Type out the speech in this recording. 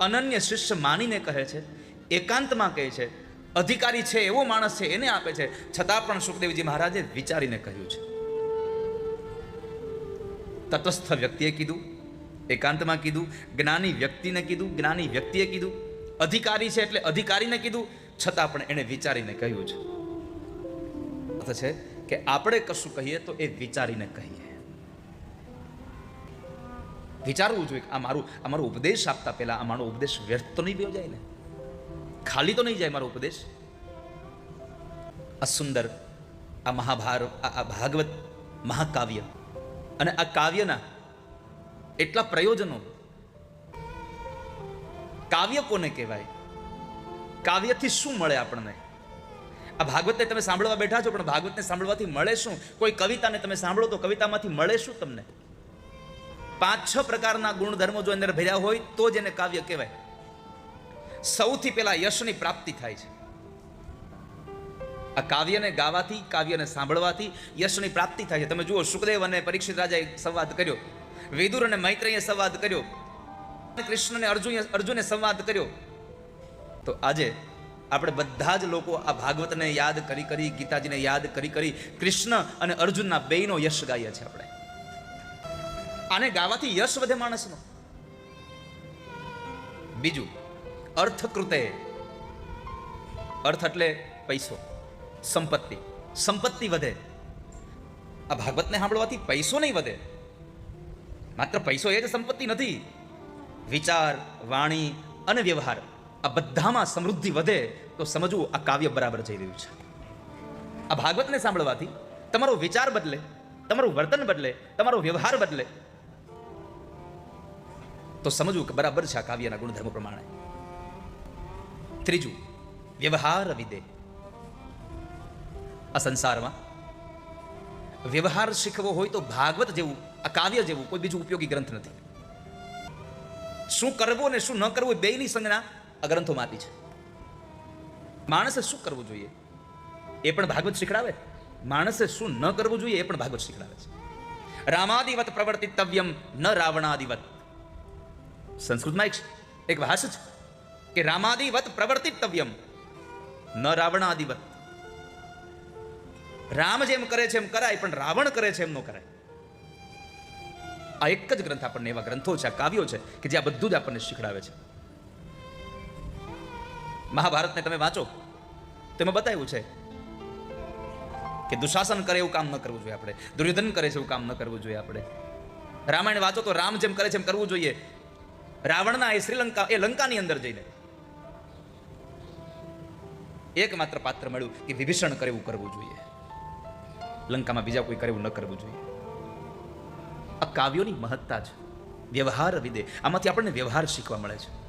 અનન્ય શિષ્ય માનીને કહે છે, એકાંતમાં કહે છે, અધિકારી છે, એવો માણસ છે, એને આપે છે. છતાં પણ સુખદેવજી મહારાજે વિચારીને કહ્યું છે. તટસ્થ વ્યક્તિએ કીધું, એકાંતમાં કીધું, જ્ઞાની વ્યક્તિને કીધું, જ્ઞાની વ્યક્તિએ કીધું, અધિકારી છે એટલે અધિકારીને કીધું, છતાં પણ એણે વિચારીને કહ્યું છે. અર્થ છે કે આપણે કશું કહીએ તો એ વિચારીને કહીએ. વિચારવું જોઈએ આ મારું, આ મારો ઉપદેશ આપતા પહેલાં, આ મારો ઉપદેશ વ્યર્થ તો નહીં ગયો જાય ને? ખાલી તો નહીં જાય મારો ઉપદેશ? આ સુંદર, આ મહાભાર, આ આ ભાગવત મહાકાવ્ય અને આ કાવ્યના એટલા પ્રયોજનો કાવ્ય કોને કહેવાય? કાવ્યથી શું મળે આપણને? આ ભાગવતને તમે સાંભળવા બેઠા છો, પણ ભાગવતને સાંભળવાથી મળે શું? કોઈ કવિતાને તમે સાંભળો તો કવિતામાંથી મળે શું તમને? પાંચ છ પ્રકારના ગુણધર્મો જો અંદર ભર્યા હોય, તો જ એને કાવ્ય કહેવાય. સૌથી પહેલા યશની પ્રાપ્તિ થાય છે. આ કાવ્યને ગાવાથી, કાવ્યને સાંભળવાથી યશની પ્રાપ્તિ થાય છે. તમે જુઓ, સુખદેવ અને પરીક્ષિત રાજાએ સંવાદ કર્યો. વિદુર અને મૈત્રેયે સંવાદ કર્યો. અને કૃષ્ણ અને અર્જુન અર્જુને સંવાદ કર્યો. તો આજે આપણે બધા જ લોકો આ ભાગવતને યાદ કરી કરી, ગીતાજીને યાદ કરી કરી કૃષ્ણ અને અર્જુનના બેયનો યશ ગાઈએ છીએ આપણે. આને ગાવાથી યશ વધે માણસનો. બીજું, અર્થકૃતે. અર્થ એટલે પૈસો, સંપત્તિ. સંપત્તિ વધે. આ ભાગવતને સાંભળવાથી પૈસો નહીં વધે. માત્ર પૈસો એ જ સંપત્તિ નથી. વિચાર, વાણી અને વ્યવહાર આ બધામાં સમૃદ્ધિ વધે તો સમજવું આ કાવ્ય બરાબર જઈ રહ્યું છે. આ ભાગવતને સાંભળવાથી તમારો વિચાર બદલે, તમારું વર્તન બદલે, તમારો વ્યવહાર બદલે તો સમજવું કે બરાબર છે આ કાવ્યના ગુણધર્મ પ્રમાણે. ત્રીજું, વ્યવહાર વિદે આ સંસારમાં વ્યવહાર શીખવો હોય તો ભાગવત જેવું, આ કાવ્ય જેવું કોઈ બીજું ઉપયોગી ગ્રંથ નથી. શું કરવું ને શું ન કરવું એ બેયની સંજ્ઞા આ ગ્રંથોમાં આપી છે. માણસે શું કરવું જોઈએ? એ પણ ભાગવત શીખડાવે? માણસે શું ન કરવું જોઈએ એ પણ ભાગવત શીખડાવે છે. રામાદિવત પ્રવર્તિતવ્યમ ન રાવણાદિવત. સંસ્કૃતમાં એક એક ભાષ છે કે રામાદિવત પ્રવર્તિતવ્યમ. ન રાવણાદિવત. રામ જેમ કરે છે એમ કરાય, પણ રાવણ કરે છે એમ ન કરાય. આ એક જ ગ્રંથ આપણને એવા ગ્રંથો છે, આ કાવ્યો છે, કે જે આ બધું જ આપણને શીખડાવે છે. મહાભારતને તમે વાંચો. તેમાં બતાવ્યું છે કે દુશાસન કરે એવું કામ ન કરવું જોઈએ આપણે. દુર્યોધન કરે છે એવું કામ ન કરવું જોઈએ આપણે. રામાયણ વાંચો તો રામ જેમ કરે છે એમ કરવું જોઈએ. રાવણના એ શ્રીલંકા, એ લંકાની અંદર જઈને એકમાત્ર પાત્ર મળ્યું કે વિભીષણ કરે એવું કરવું જોઈએ. લંકામાં બીજા કોઈ કરે એવું ન કરવું જોઈએ. આ કાવ્યોની મહત્તા છે વ્યવહાર વિદે આમાંથી આપણને વ્યવહાર શીખવા મળે છે.